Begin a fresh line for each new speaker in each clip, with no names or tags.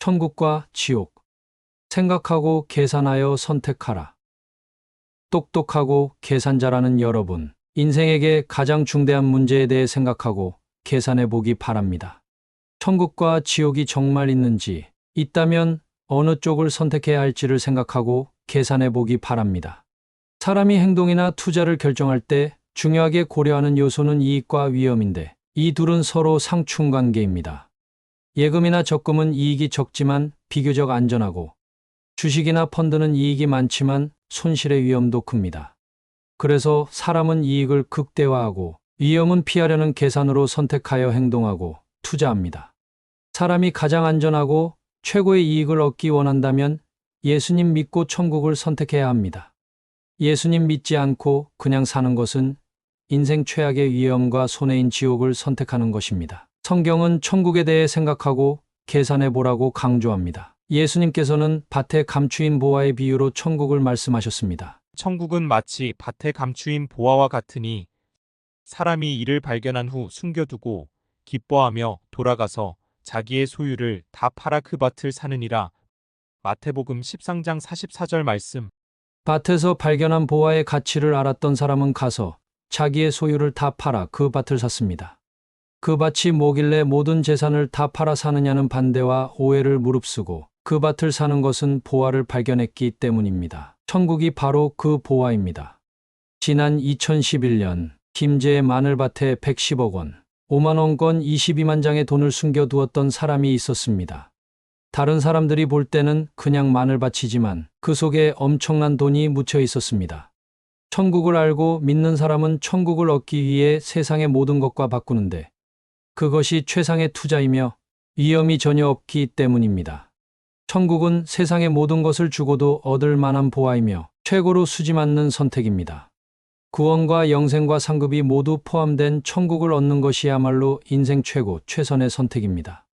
천국과 지옥. 생각하고 계산하여 선택하라. 똑똑하고 계산자라는 여러분, 인생에게 가장 중대한 문제에 대해 생각하고 계산해 보기 바랍니다. 천국과 지옥이 정말 있는지, 있다면 어느 쪽을 선택해야 할지를 생각하고 계산해 보기 바랍니다. 사람이 행동이나 투자를 결정할 때 중요하게 고려하는 요소는 이익과 위험인데, 이 둘은 서로 상충 관계입니다. 예금이나 적금은 이익이 적지만 비교적 안전하고, 주식이나 펀드는 이익이 많지만 손실의 위험도 큽니다. 그래서 사람은 이익을 극대화하고 위험은 피하려는 계산으로 선택하여 행동하고 투자합니다. 사람이 가장 안전하고 최고의 이익을 얻기 원한다면 예수님 믿고 천국을 선택해야 합니다. 예수님 믿지 않고 그냥 사는 것은 인생 최악의 위험과 손해인 지옥을 선택하는 것입니다. 성경은 천국에 대해 생각하고 계산해 보라고 강조합니다. 예수님께서는 밭에 감추인 보화의 비유로 천국을 말씀하셨습니다.
천국은 마치 밭에 감추인 보화와 같으니 사람이 이를 발견한 후 숨겨두고 기뻐하며 돌아가서 자기의 소유를 다 팔아 그 밭을 사느니라. 마태복음 10상장 44절 말씀.
밭에서 발견한 보화의 가치를 알았던 사람은 가서 자기의 소유를 다 팔아 그 밭을 샀습니다. 그 밭이 뭐길래 모든 재산을 다 팔아 사느냐는 반대와 오해를 무릅쓰고 그 밭을 사는 것은 보화를 발견했기 때문입니다. 천국이 바로 그 보화입니다. 지난 2011년 김제의 마늘밭에 110억 원, 5만 원권 22만 장의 돈을 숨겨두었던 사람이 있었습니다. 다른 사람들이 볼 때는 그냥 마늘밭이지만 그 속에 엄청난 돈이 묻혀 있었습니다. 천국을 알고 믿는 사람은 천국을 얻기 위해 세상의 모든 것과 바꾸는데 그것이 최상의 투자이며 위험이 전혀 없기 때문입니다. 천국은 세상의 모든 것을 주고도 얻을 만한 보화이며 최고로 수지 맞는 선택입니다. 구원과 영생과 상급이 모두 포함된 천국을 얻는 것이야말로 인생 최고 최선의 선택입니다.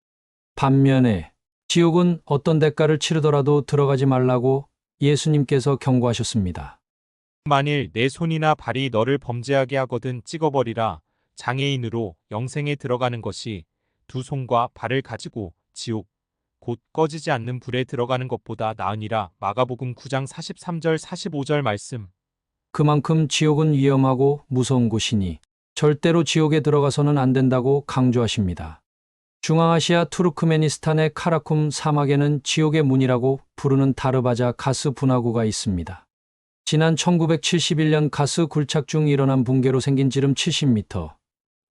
반면에 지옥은 어떤 대가를 치르더라도 들어가지 말라고 예수님께서 경고하셨습니다.
만일 내 손이나 발이 너를 범죄하게 하거든 찍어버리라. 장애인으로 영생에 들어가는 것이 두 손과 발을 가지고 지옥 곧 꺼지지 않는 불에 들어가는 것보다 나으니라. 마가복음 9장 43절 45절 말씀.
그만큼 지옥은 위험하고 무서운 곳이니 절대로 지옥에 들어가서는 안 된다고 강조하십니다. 중앙아시아 투르크메니스탄의 카라쿰 사막에는 지옥의 문이라고 부르는 다르바자 가스 분화구가 있습니다. 지난 1971년 가스 굴착 중 일어난 붕괴로 생긴 지름 70m,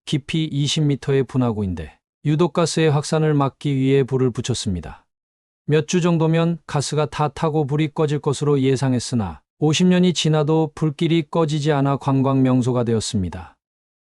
깊이 20m의 분화구인데 유독가스의 확산을 막기 위해 불을 붙였습니다. 몇 주 정도면 가스가 다 타고 불이 꺼질 것으로 예상했으나 50년이 지나도 불길이 꺼지지 않아 관광 명소가 되었습니다.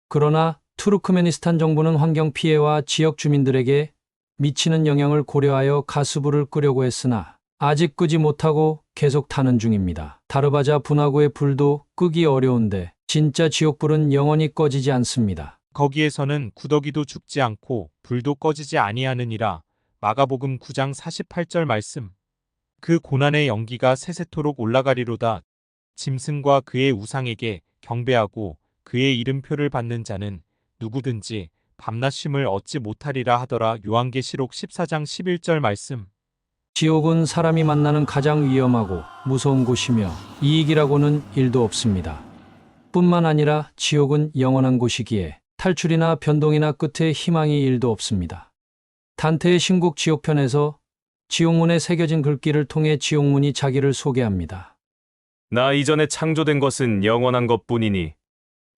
그러나 투르크메니스탄 정부는 환경 피해와 지역 주민들에게 미치는 영향을 고려하여 가스불을 끄려고 했으나 아직 끄지 못하고 계속 타는 중입니다. 다르바자 분화구의 불도 끄기 어려운데 진짜 지옥불은 영원히 꺼지지 않습니다.
거기에서는 구더기도 죽지 않고 불도 꺼지지 아니하느니라. 마가복음 9장 48절 말씀. 그 고난의 연기가 세세토록 올라가리로다. 짐승과 그의 우상에게 경배하고 그의 이름표를 받는 자는 누구든지 밤낮 쉼을 얻지 못하리라 하더라. 요한계시록 14장 11절 말씀.
지옥은 사람이 만나는 가장 위험하고 무서운 곳이며 이익이라고는 일도 없습니다. 뿐만 아니라 지옥은 영원한 곳이기에 탈출이나 변동이나 끝에 희망이 일도 없습니다. 단테의 신곡 지옥편에서 지옥문에 새겨진 글귀를 통해 지옥문이 자기를 소개합니다.
나 이전에 창조된 것은 영원한 것뿐이니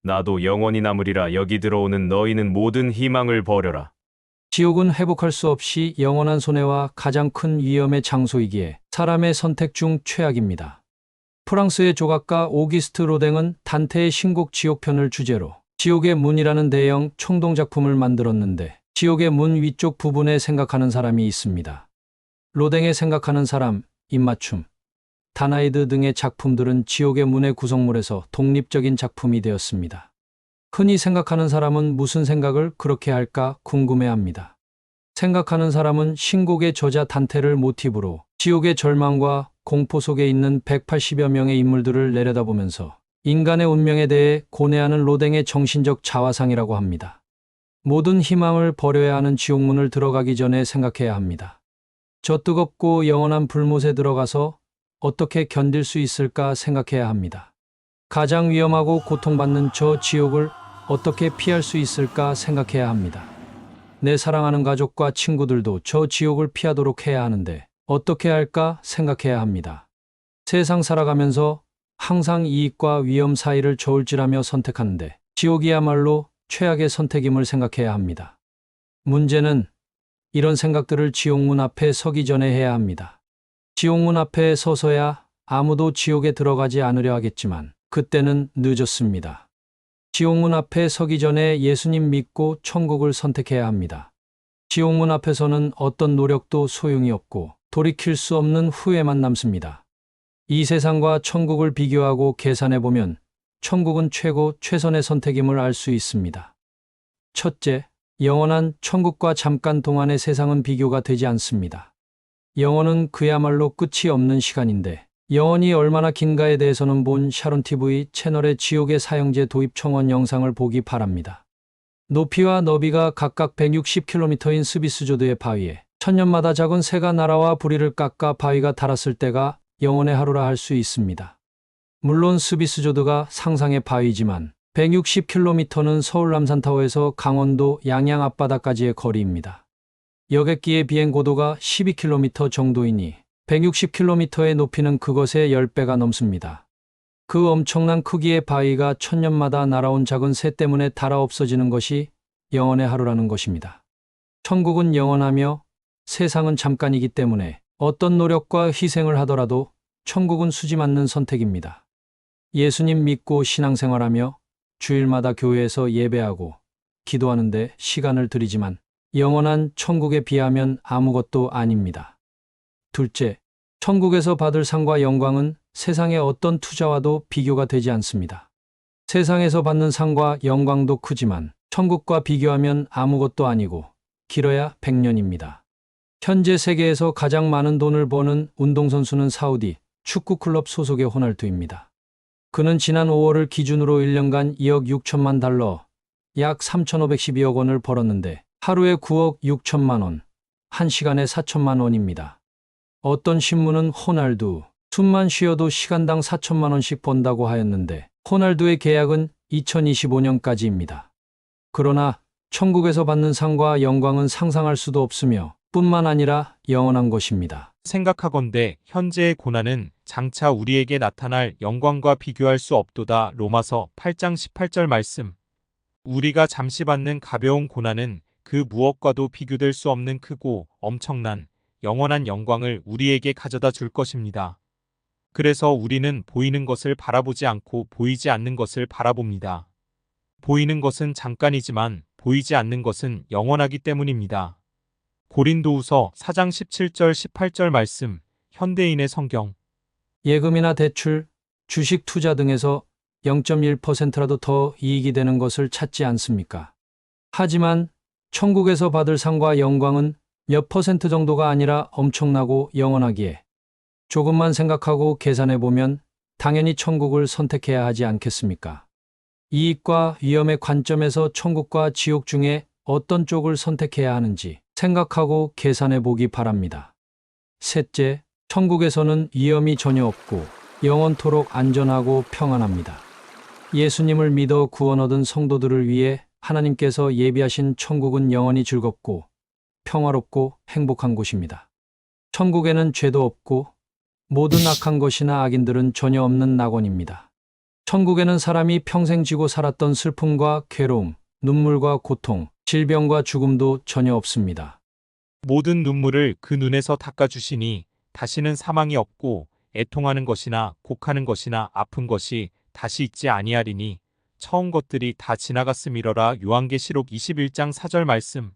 나도 영원히 남으리라 여기 들어오는 너희는 모든 희망을 버려라.
지옥은 회복할 수 없이 영원한 손해와 가장 큰 위험의 장소이기에 사람의 선택 중 최악입니다. 프랑스의 조각가 오기스트 로댕은 단테의 신곡 지옥편을 주제로 지옥의 문이라는 대형 총동작품을 만들었는데 지옥의 문 위쪽 부분에 생각하는 사람이 있습니다. 로댕의 생각하는 사람, 입맞춤, 다나이드 등의 작품들은 지옥의 문의 구성물에서 독립적인 작품이 되었습니다. 흔히 생각하는 사람은 무슨 생각을 그렇게 할까 궁금해합니다. 생각하는 사람은 신곡의 저자 단테를 모티브로 지옥의 절망과 공포 속에 있는 180여 명의 인물들을 내려다보면서 인간의 운명에 대해 고뇌하는 로댕의 정신적 자화상이라고 합니다. 모든 희망을 버려야 하는 지옥문을 들어가기 전에 생각해야 합니다. 저 뜨겁고 영원한 불못에 들어가서 어떻게 견딜 수 있을까 생각해야 합니다. 가장 위험하고 고통받는 저 지옥을 어떻게 피할 수 있을까 생각해야 합니다. 내 사랑하는 가족과 친구들도 저 지옥을 피하도록 해야 하는데 어떻게 할까 생각해야 합니다. 세상 살아가면서 항상 이익과 위험 사이를 저울질하며 선택하는데 지옥이야말로 최악의 선택임을 생각해야 합니다. 문제는 이런 생각들을 지옥문 앞에 서기 전에 해야 합니다. 지옥문 앞에 서서야 아무도 지옥에 들어가지 않으려 하겠지만 그때는 늦었습니다. 지옥문 앞에 서기 전에 예수님 믿고 천국을 선택해야 합니다. 지옥문 앞에서는 어떤 노력도 소용이 없고 돌이킬 수 없는 후회만 남습니다. 이 세상과 천국을 비교하고 계산해 보면 천국은 최고 최선의 선택임을 알 수 있습니다. 첫째, 영원한 천국과 잠깐 동안의 세상은 비교가 되지 않습니다. 영원은 그야말로 끝이 없는 시간인데 영원이 얼마나 긴가에 대해서는 본 샤론 TV 채널의 지옥의 사형제 도입 청원 영상을 보기 바랍니다. 높이와 너비가 각각 160km인 스비스조드의 바위에 천년마다 작은 새가 날아와 부리를 깎아 바위가 닳았을 때가 영원의 하루라 할 수 있습니다. 물론 스비스조드가 상상의 바위지만 160km는 서울 남산타워에서 강원도 양양 앞바다까지의 거리입니다. 여객기의 비행 고도가 12km 정도이니 160km의 높이는 그것의 10배가 넘습니다. 그 엄청난 크기의 바위가 천년마다 날아온 작은 새 때문에 닳아 없어지는 것이 영원의 하루라는 것입니다. 천국은 영원하며 세상은 잠깐이기 때문에 어떤 노력과 희생을 하더라도 천국은 수지 맞는 선택입니다. 예수님 믿고 신앙생활하며 주일마다 교회에서 예배하고 기도하는데 시간을 들이지만 영원한 천국에 비하면 아무것도 아닙니다. 둘째, 천국에서 받을 상과 영광은 세상의 어떤 투자와도 비교가 되지 않습니다. 세상에서 받는 상과 영광도 크지만 천국과 비교하면 아무것도 아니고 길어야 100년입니다. 현재 세계에서 가장 많은 돈을 버는 운동선수는 사우디 축구클럽 소속의 호날두입니다. 그는 지난 5월을 기준으로 1년간 2억 6천만 달러, 약 3,512억 원을 벌었는데 하루에 9억 6천만 원, 한 시간에 4천만 원입니다. 어떤 신문은 호날두, 숨만 쉬어도 시간당 4천만 원씩 번다고 하였는데 호날두의 계약은 2025년까지입니다. 그러나 천국에서 받는 상과 영광은 상상할 수도 없으며 뿐만 아니라 영원한 것입니다.
생각하건대 현재의 고난은 장차 우리에게 나타날 영광과 비교할 수 없도다. 로마서 8장 18절 말씀. 우리가 잠시 받는 가벼운 고난은 그 무엇과도 비교될 수 없는 크고 엄청난 영원한 영광을 우리에게 가져다 줄 것입니다. 그래서 우리는 보이는 것을 바라보지 않고 보이지 않는 것을 바라봅니다. 보이는 것은 잠깐이지만 보이지 않는 것은 영원하기 때문입니다. 고린도후서 4장 17절 18절 말씀 현대인의 성경
예금이나 대출, 주식 투자 등에서 0.1%라도 더 이익이 되는 것을 찾지 않습니까? 하지만 천국에서 받을 상과 영광은 몇 퍼센트 정도가 아니라 엄청나고 영원하기에 조금만 생각하고 계산해 보면 당연히 천국을 선택해야 하지 않겠습니까? 이익과 위험의 관점에서 천국과 지옥 중에 어떤 쪽을 선택해야 하는지 생각하고 계산해 보기 바랍니다. 셋째, 천국에서는 위험이 전혀 없고 영원토록 안전하고 평안합니다. 예수님을 믿어 구원 얻은 성도들을 위해 하나님께서 예비하신 천국은 영원히 즐겁고 평화롭고 행복한 곳입니다. 천국에는 죄도 없고 모든 악한 것이나 악인들은 전혀 없는 낙원입니다. 천국에는 사람이 평생 지고 살았던 슬픔과 괴로움, 눈물과 고통, 질병과 죽음도 전혀 없습니다.
모든 눈물을 그 눈에서 닦아주시니 다시는 사망이 없고 애통하는 것이나 곡하는 것이나 아픈 것이 다시 있지 아니하리니 처음 것들이 다 지나갔음이러라 요한계시록 21장 4절 말씀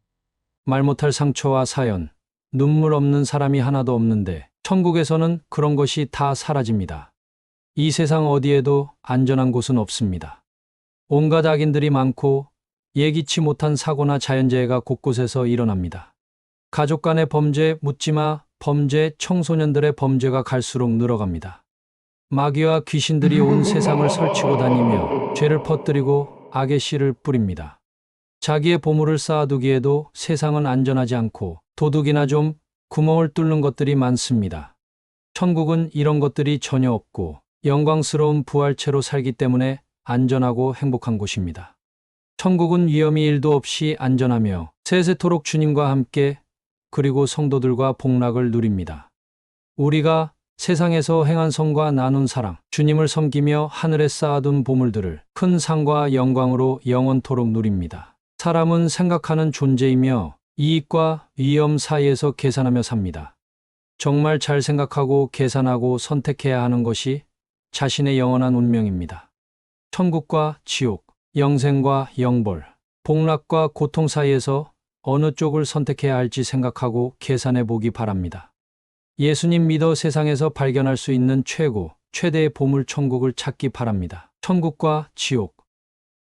말 못할 상처와 사연, 눈물 없는 사람이 하나도 없는데 천국에서는 그런 것이 다 사라집니다. 이 세상 어디에도 안전한 곳은 없습니다. 온갖 악인들이 많고 예기치 못한 사고나 자연재해가 곳곳에서 일어납니다. 가족 간의 범죄 묻지마 범죄 청소년들의 범죄가 갈수록 늘어갑니다. 마귀와 귀신들이 온 세상을 설치고 다니며 죄를 퍼뜨리고 악의 씨를 뿌립니다. 자기의 보물을 쌓아두기에도 세상은 안전하지 않고 도둑이나 좀 구멍을 뚫는 것들이 많습니다. 천국은 이런 것들이 전혀 없고 영광스러운 부활체로 살기 때문에 안전하고 행복한 곳입니다. 천국은 위험이 일도 없이 안전하며 세세토록 주님과 함께 그리고 성도들과 복락을 누립니다. 우리가 세상에서 행한 성과 나눈 사랑, 주님을 섬기며 하늘에 쌓아둔 보물들을 큰 상과 영광으로 영원토록 누립니다. 사람은 생각하는 존재이며 이익과 위험 사이에서 계산하며 삽니다. 정말 잘 생각하고 계산하고 선택해야 하는 것이 자신의 영원한 운명입니다. 천국과 지옥, 영생과 영벌, 복락과 고통 사이에서 어느 쪽을 선택해야 할지 생각하고 계산해 보기 바랍니다. 예수님 믿어 세상에서 발견할 수 있는 최고, 최대의 보물 천국을 찾기 바랍니다. 천국과 지옥.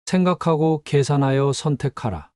생각하고 계산하여 선택하라.